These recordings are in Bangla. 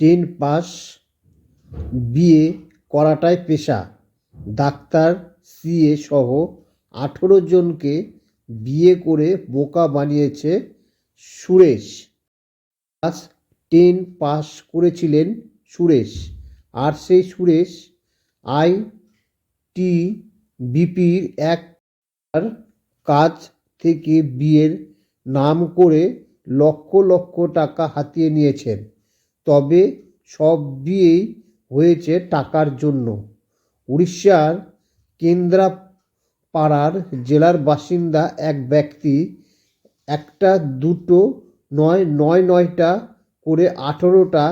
টেন পাস বিয়ে করাটাই পেশা। ডাক্তার, সিএ সহ আঠেরো জনকে বিয়ে করে বোকা বানিয়েছে সুরেশ। ক্লাস টেন পাস করেছিলেন সুরেশ। আর সেই সুরেশ আই টি বিপির এক কাজ থেকে বিয়ের নাম করে লক্ষ লক্ষ টাকা হাতিয়ে নিয়েছেন। তবে সব বিয়েই হয়েছে টাকার জন্য। উড়িষ্যার কেন্দ্রাপাড়ার জেলার বাসিন্দা এক ব্যক্তি একটা দুটো নয় নয় নয়টা করে আঠেরোটা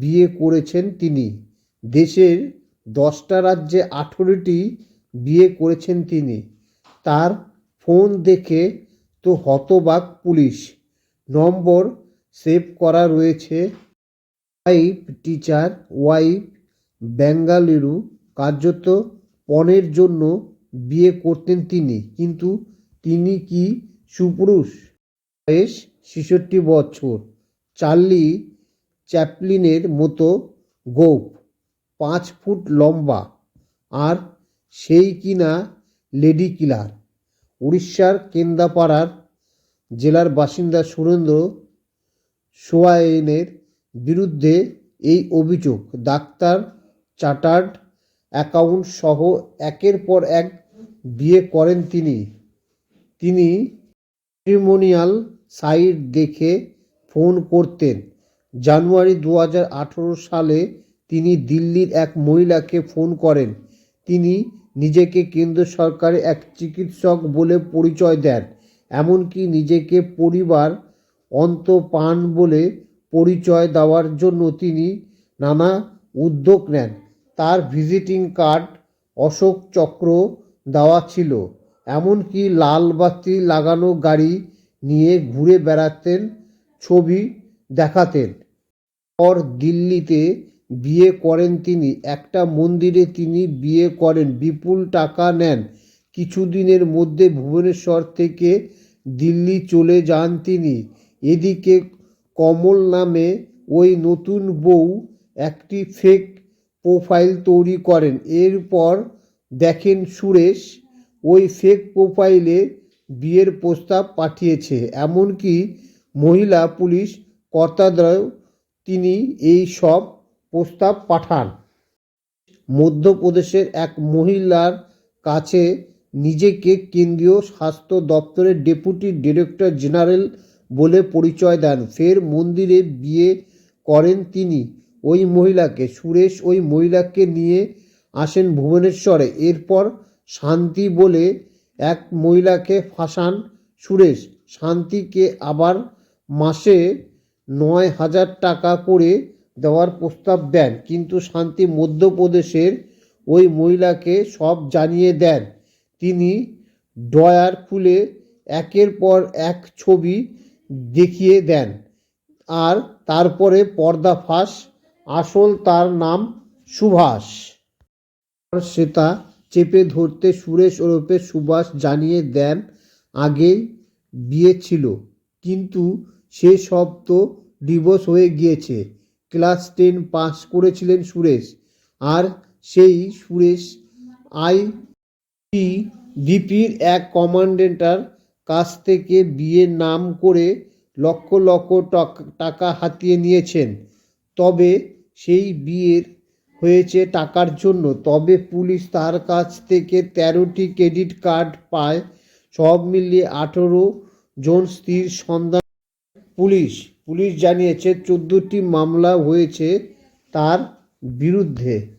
বিয়ে করেছেন তিনি। দেশের দশটা রাজ্যে আঠেরোটি বিয়ে করেছেন তিনি। তার ফোন দেখে তো হতবাক পুলিশ। নম্বর সেভ করা রয়েছে ওয়াইফ টিচার, ওয়াইফ বেঙ্গালুরু কার্যত পণের জন্য বিয়ে করতেন তিনি, কিন্তু তিনি কি সুপুরুষ? বয়স ছেষট্টি বছর। চার্লি চ্যাপলিনের মতো গোপ, পাঁচ ফুট লম্বা, আর সেই কিনা লেডি কিলার। উড়িষ্যার কেন্দাপাড়ার জেলার বাসিন্দা সুরেন্দ্র সোয়াইনের বিরুদ্ধে এই অভিযোগ। ডাক্তার চার্টার্ড অ্যাকাউন্ট সহ একের পর এক বিয়ে করেন তিনি। তিনি ম্যাট্রিমোনিয়াল সাইট দেখে ফোন করতেন। জানুয়ারি দু হাজার আঠারো সালে তিনি দিল্লির এক মহিলাকে ফোন করেন। তিনি নিজেকে কেন্দ্র সরকারের এক চিকিৎসক বলে পরিচয় দেন, এমনকি নিজেকে পরিবার অন্ত পান বলে পরিচয় দেওয়ার জন্য তিনি নানা উদ্যোগ নেন। তার ভিজিটিং কার্ড অশোক চক্র দেওয়া ছিল, এমনকি লাল বাতি লাগানো গাড়ি নিয়ে ঘুরে বেড়াতেন, ছবি দেখাতেন। পর দিল্লিতে বিয়ে করেন তিনি। একটা মন্দিরে তিনি বিয়ে করেন। বিপুল টাকা নেন। কিছুদিনের মধ্যে ভুবনেশ্বর থেকে দিল্লি চলে যান তিনি। এদিকে কমল নামে ওই নতুন বউ একটি ফেক প্রোফাইল তৈরি করেন। এরপর দেখেন সুরেশ ওই ফেক প্রোফাইলে বিয়ের প্রস্তাব পাঠিয়েছে। এমনকি মহিলা পুলিশ কর্তাদ্বয় তিনি এই সব প্রস্তাব পাঠান। মধ্যপ্রদেশের এক মহিলার কাছে নিজেকে কেন্দ্রীয় স্বাস্থ্য দপ্তরের ডেপুটি ডিরেক্টর জেনারেল বলে পরিচয় দেন। ফের মন্দিরে বিয়ে করেন তিনি। ওই মহিলাকে, সুরেশ ওই মহিলাকে নিয়ে আসেন ভুবনেশ্বরে। এরপর শান্তি বলে এক মহিলাকে ফাঁসান সুরেশ। শান্তিকে আবার মাসে নয় হাজার টাকা করে দেওয়ার প্রস্তাব দেন। কিন্তু শান্তি মধ্যপ্রদেশের ওই মহিলাকে সব জানিয়ে দেন। তিনি ড্রয়ার খুলে একের পর এক ছবি দেখিয়ে দেন। আর তারপরে পর্দা ফাঁস আসল তার নাম সুভাষ। সেটা চেপে ধরতে সুরেশ ওরফে সুভাষ জানিয়ে দেন, আগে বিয়ে ছিল, কিন্তু সে সব তো ডিভোর্স হয়ে গিয়েছে। ক্লাস টেন পাস করেছিলেন সুরেশ। আর সেই সুরেশ আই ডিপির এক কমান্ডেন্টার কাছ থেকে বিয়ের নাম করে লক্ষ লক্ষ টক- হাতিয়ে নিয়েছেন। তবে সেই বিয়ের হয়েছে টাকার জন্য। তবে পুলিশ তার কাছ থেকে তেরোটি ক্রেডিট কার্ড পায়। সব মিলিয়ে আঠেরো জন স্ত্রীর সন্ধান পুলিশ পুলিশ জানিয়েছে, চোদ্দোটি মামলা হয়েছে তার বিরুদ্ধে।